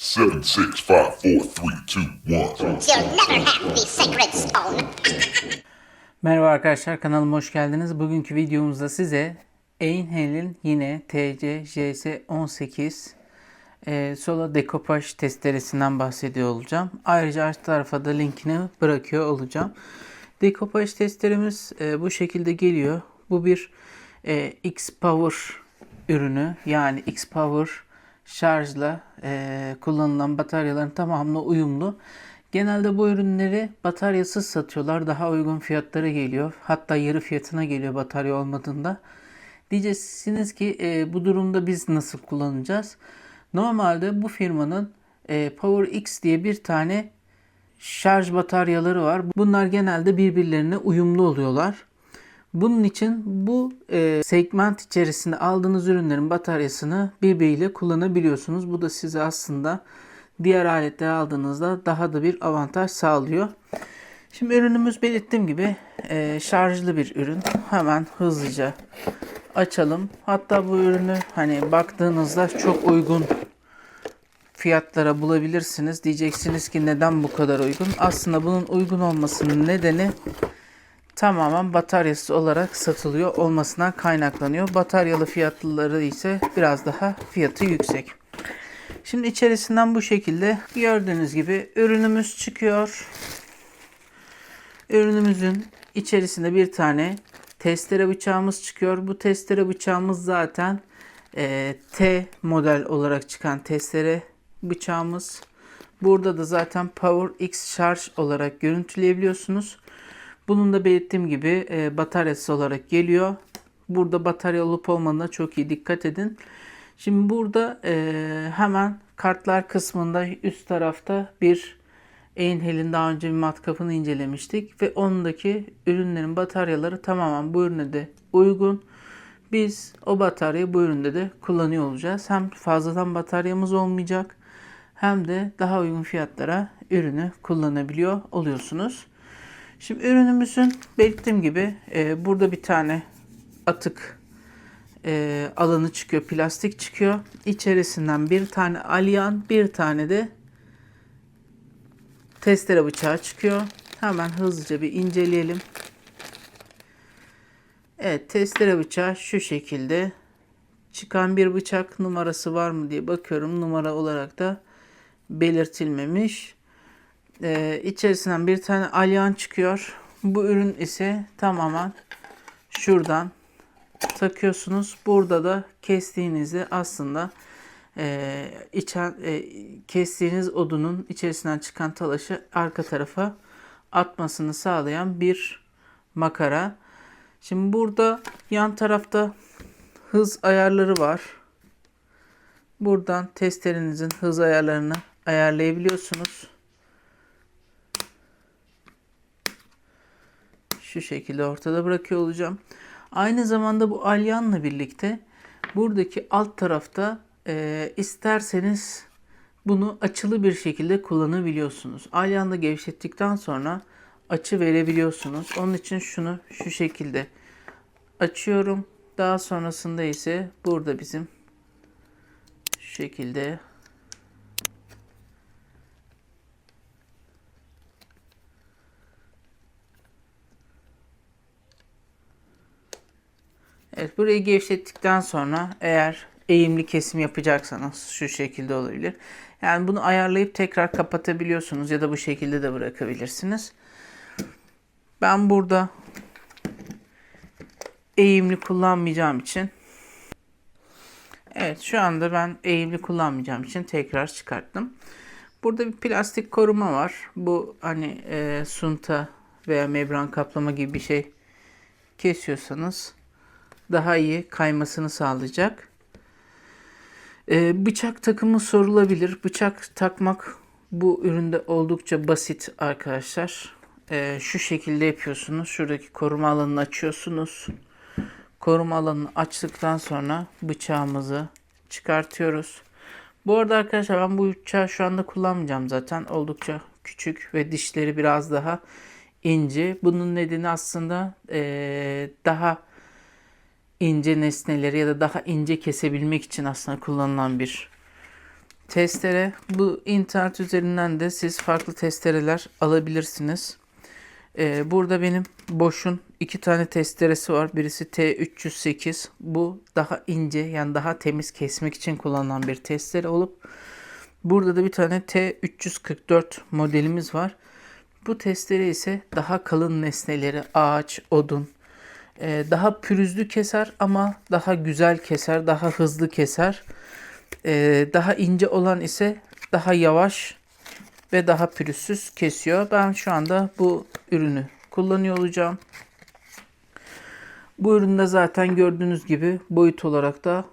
Seven, six, five, four, three, two, one. You'll never have the sacred stone. Merhaba arkadaşlar kanalıma hoş geldiniz. Bugünkü videomuzda size Einhel'in yine TC JS18 e, Solo dekopaj testeresinden bahsediyor olacağım. Ayrıca alt tarafa da linkini bırakıyor olacağım. Dekopaj testeremiz e, bu şekilde geliyor. Bu bir e, X-Power ürünü yani X-Power şarjla e, kullanılan bataryaların tamamına uyumlu. Genelde bu ürünleri bataryasız satıyorlar. Daha uygun fiyatlara geliyor. Hatta yarı fiyatına geliyor batarya olmadığında. Diyeceksiniz ki e, bu durumda biz nasıl kullanacağız? Normalde bu firmanın e, Power X diye bir tane şarj bataryaları var. Bunlar genelde birbirlerine uyumlu oluyorlar. Bunun için bu e, segment içerisinde aldığınız ürünlerin bataryasını birbiriyle kullanabiliyorsunuz. Bu da size aslında diğer aletleri aldığınızda daha da bir avantaj sağlıyor. Şimdi ürünümüz belirttiğim gibi e, şarjlı bir ürün. Hemen hızlıca açalım. Hatta bu ürünü hani baktığınızda çok uygun fiyatlara bulabilirsiniz. Diyeceksiniz ki neden bu kadar uygun? Aslında bunun uygun olmasının nedeni tamamen bataryası olarak satılıyor olmasına kaynaklanıyor. Bataryalı fiyatlıları ise biraz daha fiyatı yüksek. Şimdi içerisinden bu şekilde gördüğünüz gibi ürünümüz çıkıyor. Ürünümüzün içerisinde bir tane testere bıçağımız çıkıyor. Bu testere bıçağımız zaten e, T model olarak çıkan testere bıçağımız. Burada da zaten Power X şarj olarak görüntüleyebiliyorsunuz. Bunun da belirttiğim gibi e, bataryası olarak geliyor. Burada batarya olup olmadığına çok iyi dikkat edin. Şimdi burada e, hemen kartlar kısmında üst tarafta bir Einhel'in daha önce bir matkapını incelemiştik ve ondaki ürünlerin bataryaları tamamen bu ürüne de uygun. Biz o bataryayı bu üründe de kullanıyor olacağız. Hem fazladan bataryamız olmayacak hem de daha uygun fiyatlara ürünü kullanabiliyor oluyorsunuz. Şimdi ürünümüzün belirttiğim gibi e, burada bir tane atık e, alanı çıkıyor. Plastik çıkıyor. İçerisinden bir tane alyan, bir tane de testere bıçağı çıkıyor. Hemen hızlıca bir inceleyelim. Evet testere bıçağı şu şekilde. Çıkan bir bıçak numarası var mı diye bakıyorum. Numara olarak da belirtilmemiş. Ee, içerisinden bir tane alyan çıkıyor. Bu ürün ise tamamen şuradan takıyorsunuz. Burada da kestiğinizde aslında e, içen, e, kestiğiniz odunun içerisinden çıkan talaşı arka tarafa atmasını sağlayan bir makara. Şimdi burada yan tarafta hız ayarları var. Buradan testerenizin hız ayarlarını ayarlayabiliyorsunuz. Şu şekilde ortada bırakıyor olacağım. Aynı zamanda bu alyanla birlikte buradaki alt tarafta e, isterseniz bunu açılı bir şekilde kullanabiliyorsunuz. Alyanla gevşettikten sonra açı verebiliyorsunuz. Onun için şunu şu şekilde açıyorum. Daha sonrasında ise burada bizim şu şekilde Evet burayı gevşettikten sonra eğer eğimli kesim yapacaksanız şu şekilde olabilir. Yani bunu ayarlayıp tekrar kapatabiliyorsunuz ya da bu şekilde de bırakabilirsiniz. Ben burada eğimli kullanmayacağım için Evet şu anda ben eğimli kullanmayacağım için tekrar çıkarttım. Burada bir plastik koruma var. Bu hani e, sunta veya membran kaplama gibi bir şey kesiyorsanız daha iyi kaymasını sağlayacak. Ee, bıçak takımı sorulabilir. Bıçak takmak bu üründe oldukça basit arkadaşlar. Ee, şu şekilde yapıyorsunuz. Şuradaki koruma alanını açıyorsunuz. Koruma alanını açtıktan sonra bıçağımızı çıkartıyoruz. Bu arada arkadaşlar ben bu bıçağı şu anda kullanmayacağım zaten. Oldukça küçük ve dişleri biraz daha ince. Bunun nedeni aslında ee, daha ince nesneleri ya da daha ince kesebilmek için aslında kullanılan bir testere. Bu internet üzerinden de siz farklı testereler alabilirsiniz. Ee, burada benim Bosch'un iki tane testeresi var. Birisi T308. Bu daha ince yani daha temiz kesmek için kullanılan bir testere olup burada da bir tane T344 modelimiz var. Bu testere ise daha kalın nesneleri ağaç, odun, daha pürüzlü keser ama daha güzel keser, daha hızlı keser. E, daha ince olan ise daha yavaş ve daha pürüzsüz kesiyor. Ben şu anda bu ürünü kullanıyor olacağım. Bu üründe zaten gördüğünüz gibi boyut olarak da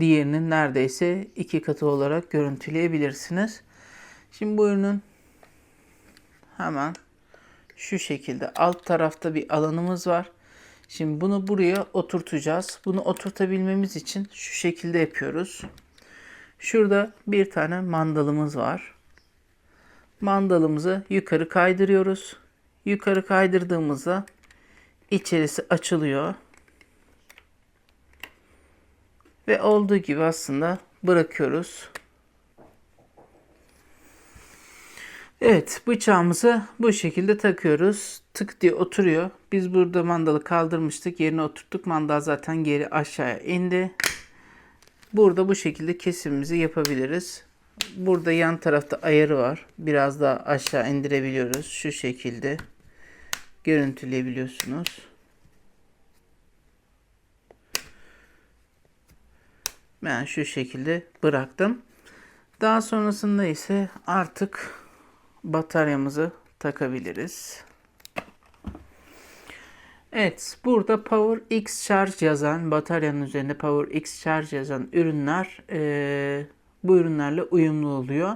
diğerinin neredeyse iki katı olarak görüntüleyebilirsiniz. Şimdi bu ürünün hemen şu şekilde alt tarafta bir alanımız var. Şimdi bunu buraya oturtacağız. Bunu oturtabilmemiz için şu şekilde yapıyoruz. Şurada bir tane mandalımız var. Mandalımızı yukarı kaydırıyoruz. Yukarı kaydırdığımızda içerisi açılıyor. Ve olduğu gibi aslında bırakıyoruz. Evet bıçağımızı bu şekilde takıyoruz. Tık diye oturuyor. Biz burada mandalı kaldırmıştık. Yerine oturttuk. Mandal zaten geri aşağıya indi. Burada bu şekilde kesimimizi yapabiliriz. Burada yan tarafta ayarı var. Biraz daha aşağı indirebiliyoruz. Şu şekilde görüntüleyebiliyorsunuz. Ben şu şekilde bıraktım. Daha sonrasında ise artık bataryamızı takabiliriz. Evet, burada Power X Charge yazan, bataryanın üzerinde Power X Charge yazan ürünler eee, bu ürünlerle uyumlu oluyor.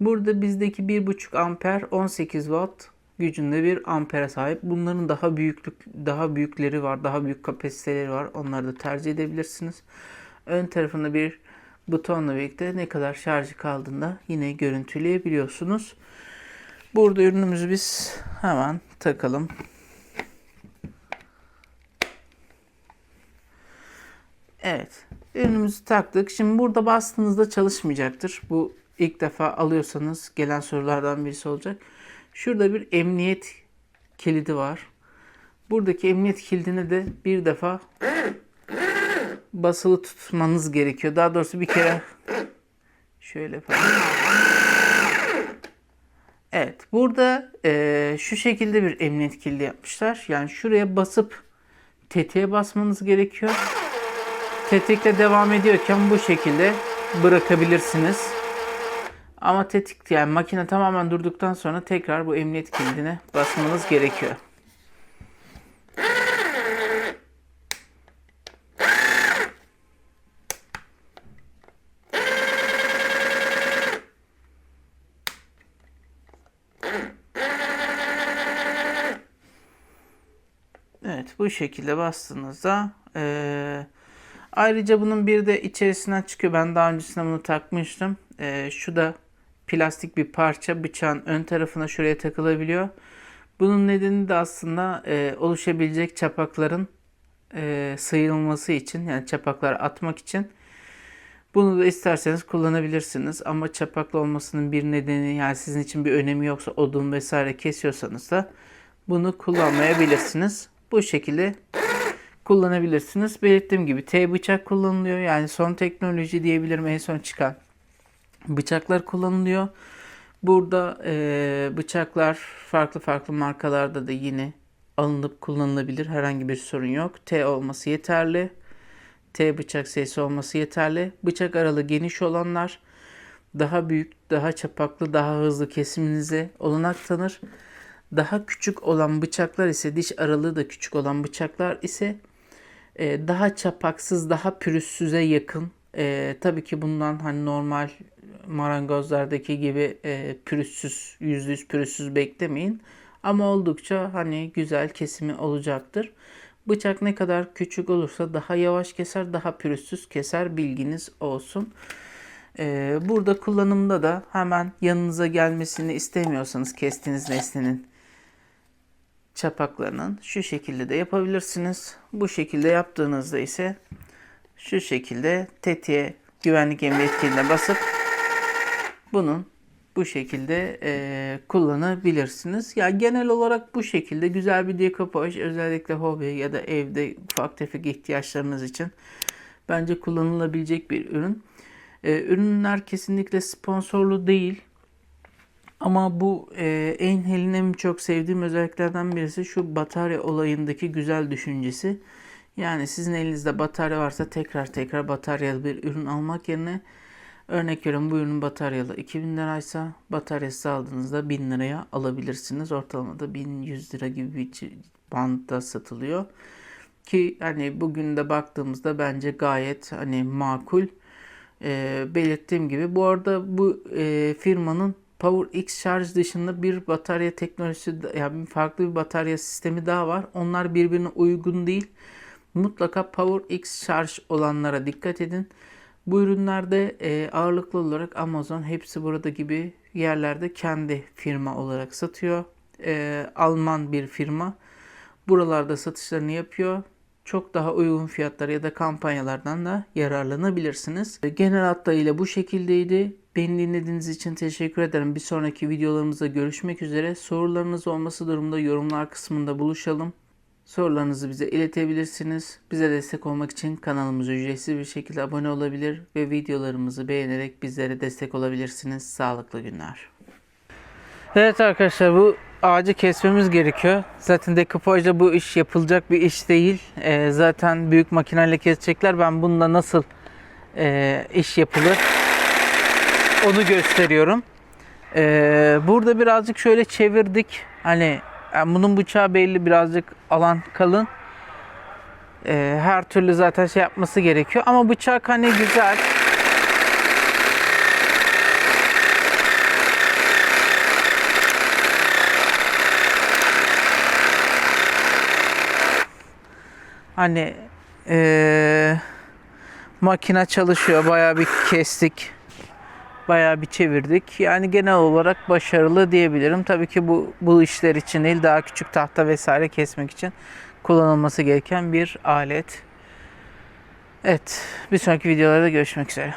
Burada bizdeki 1.5 amper 18 watt gücünde bir ampere sahip. Bunların daha büyüklük daha büyükleri var, daha büyük kapasiteleri var. Onları da tercih edebilirsiniz. Ön tarafında bir butonla birlikte ne kadar şarjı kaldığında yine görüntüleyebiliyorsunuz. Burada ürünümüzü biz hemen takalım. Evet. Ürünümüzü taktık. Şimdi burada bastığınızda çalışmayacaktır. Bu ilk defa alıyorsanız gelen sorulardan birisi olacak. Şurada bir emniyet kilidi var. Buradaki emniyet kilidini de bir defa basılı tutmanız gerekiyor. Daha doğrusu bir kere şöyle yapalım. Evet, burada eee, şu şekilde bir emniyet kilidi yapmışlar. Yani şuraya basıp tetiğe basmanız gerekiyor. Tetikle devam ediyorken bu şekilde bırakabilirsiniz. Ama tetik yani makine tamamen durduktan sonra tekrar bu emniyet kilidine basmanız gerekiyor. Evet bu şekilde bastığınızda eee, ayrıca bunun bir de içerisinden çıkıyor. Ben daha öncesinde bunu takmıştım. Eee, şu da plastik bir parça bıçağın ön tarafına şuraya takılabiliyor. Bunun nedeni de aslında eee, oluşabilecek çapakların eee, sıyrılması için yani çapaklar atmak için. Bunu da isterseniz kullanabilirsiniz ama çapaklı olmasının bir nedeni yani sizin için bir önemi yoksa odun vesaire kesiyorsanız da bunu kullanmayabilirsiniz. Bu şekilde kullanabilirsiniz. Belirttiğim gibi T bıçak kullanılıyor. Yani son teknoloji diyebilirim en son çıkan bıçaklar kullanılıyor. Burada eee, bıçaklar farklı farklı markalarda da yine alınıp kullanılabilir. Herhangi bir sorun yok. T olması yeterli. T bıçak sayısı olması yeterli. Bıçak aralığı geniş olanlar daha büyük, daha çapaklı, daha hızlı kesiminize olanak tanır. Daha küçük olan bıçaklar ise diş aralığı da küçük olan bıçaklar ise e, daha çapaksız, daha pürüzsüze yakın. E, tabii ki bundan hani normal marangozlardaki gibi e, pürüzsüz, yüzde yüz pürüzsüz beklemeyin. Ama oldukça hani güzel kesimi olacaktır. Bıçak ne kadar küçük olursa daha yavaş keser, daha pürüzsüz keser bilginiz olsun. Ee, burada kullanımda da hemen yanınıza gelmesini istemiyorsanız kestiğiniz nesnenin çapaklarının şu şekilde de yapabilirsiniz. Bu şekilde yaptığınızda ise şu şekilde tetiğe güvenlik emniyet basıp bunun bu şekilde e, kullanabilirsiniz. Ya genel olarak bu şekilde güzel bir dekopaj özellikle hobi ya da evde ufak tefek ihtiyaçlarınız için bence kullanılabilecek bir ürün. E, ürünler kesinlikle sponsorlu değil. Ama bu e, Einhel'in en çok sevdiğim özelliklerden birisi şu batarya olayındaki güzel düşüncesi. Yani sizin elinizde batarya varsa tekrar tekrar bataryalı bir ürün almak yerine örnek veriyorum bu ürünün bataryalı 2000 liraysa bataryası aldığınızda 1000 liraya alabilirsiniz. Ortalamada 1100 lira gibi bir bantta satılıyor. Ki hani bugün de baktığımızda bence gayet hani makul. Ee, belirttiğim gibi bu arada bu e, firmanın Power X şarj dışında bir batarya teknolojisi yani farklı bir batarya sistemi daha var. Onlar birbirine uygun değil. Mutlaka Power X şarj olanlara dikkat edin. Bu ürünlerde e, ağırlıklı olarak Amazon hepsi burada gibi yerlerde kendi firma olarak satıyor. E, Alman bir firma. Buralarda satışlarını yapıyor. Çok daha uygun fiyatlara ya da kampanyalardan da yararlanabilirsiniz. E, Genel hatlarıyla bu şekildeydi. Beni dinlediğiniz için teşekkür ederim. Bir sonraki videolarımızda görüşmek üzere. Sorularınız olması durumda yorumlar kısmında buluşalım. Sorularınızı bize iletebilirsiniz. Bize destek olmak için kanalımıza ücretsiz bir şekilde abone olabilir ve videolarımızı beğenerek bizlere destek olabilirsiniz. Sağlıklı günler. Evet arkadaşlar bu ağacı kesmemiz gerekiyor. Zaten dekupajda bu iş yapılacak bir iş değil. Ee, zaten büyük makineyle kesecekler. Ben bununla nasıl e, iş yapılır onu gösteriyorum. Ee, burada birazcık şöyle çevirdik. Hani yani bunun bıçağı belli birazcık alan kalın. Ee, her türlü zaten şey yapması gerekiyor. Ama bıçak hani güzel. Hani eee makine çalışıyor. Bayağı bir kestik. Bayağı bir çevirdik. Yani genel olarak başarılı diyebilirim. Tabii ki bu bu işler için değil, daha küçük tahta vesaire kesmek için kullanılması gereken bir alet. Evet, bir sonraki videolarda görüşmek üzere.